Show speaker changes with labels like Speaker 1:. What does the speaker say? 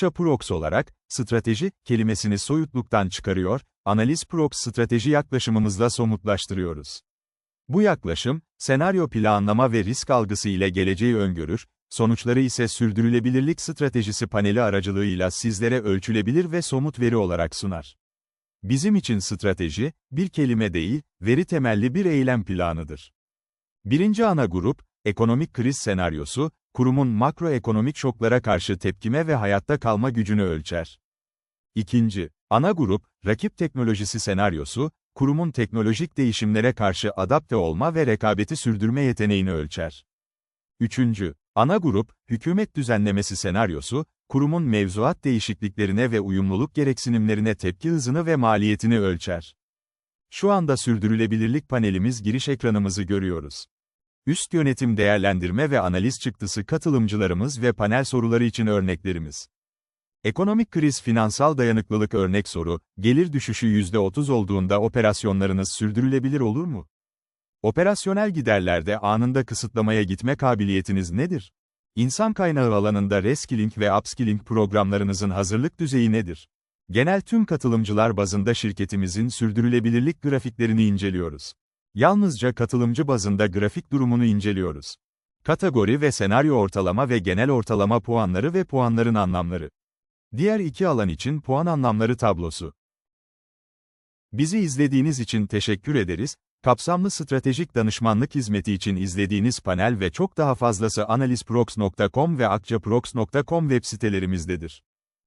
Speaker 1: Akça Prox olarak, strateji, kelimesini soyutluktan çıkarıyor, analiz Prox strateji yaklaşımımızla somutlaştırıyoruz. Bu yaklaşım, senaryo planlama ve risk algısı ile geleceği öngörür, sonuçları ise sürdürülebilirlik stratejisi paneli aracılığıyla sizlere ölçülebilir ve somut veri olarak sunar. Bizim için strateji, bir kelime değil, veri temelli bir eylem planıdır. Birinci ana grup, ekonomik kriz senaryosu, kurumun makroekonomik şoklara karşı tepkime ve hayatta kalma gücünü ölçer. İkinci, ana grup, rakip teknolojisi senaryosu, kurumun teknolojik değişimlere karşı adapte olma ve rekabeti sürdürme yeteneğini ölçer. Üçüncü, ana grup, hükümet düzenlemesi senaryosu, kurumun mevzuat değişikliklerine ve uyumluluk gereksinimlerine tepki hızını ve maliyetini ölçer. Şu anda sürdürülebilirlik panelimiz giriş ekranımızı görüyoruz. Üst yönetim değerlendirme ve analiz çıktısı katılımcılarımız ve panel soruları için örneklerimiz. Ekonomik kriz finansal dayanıklılık örnek soru, gelir düşüşü %30 olduğunda operasyonlarınız sürdürülebilir olur mu? Operasyonel giderlerde anında kısıtlamaya gitme kabiliyetiniz nedir? İnsan kaynağı alanında reskilling ve upskilling programlarınızın hazırlık düzeyi nedir? Genel tüm katılımcılar bazında şirketimizin sürdürülebilirlik grafiklerini inceliyoruz. Yalnızca katılımcı bazında grafik durumunu inceliyoruz. Kategori ve senaryo ortalama ve genel ortalama puanları ve puanların anlamları. Diğer iki alan için puan anlamları tablosu. Bizi izlediğiniz için teşekkür ederiz. Kapsamlı stratejik danışmanlık hizmeti için izlediğiniz panel ve çok daha fazlası analizprox.com ve akçaprox.com web sitelerimizdedir.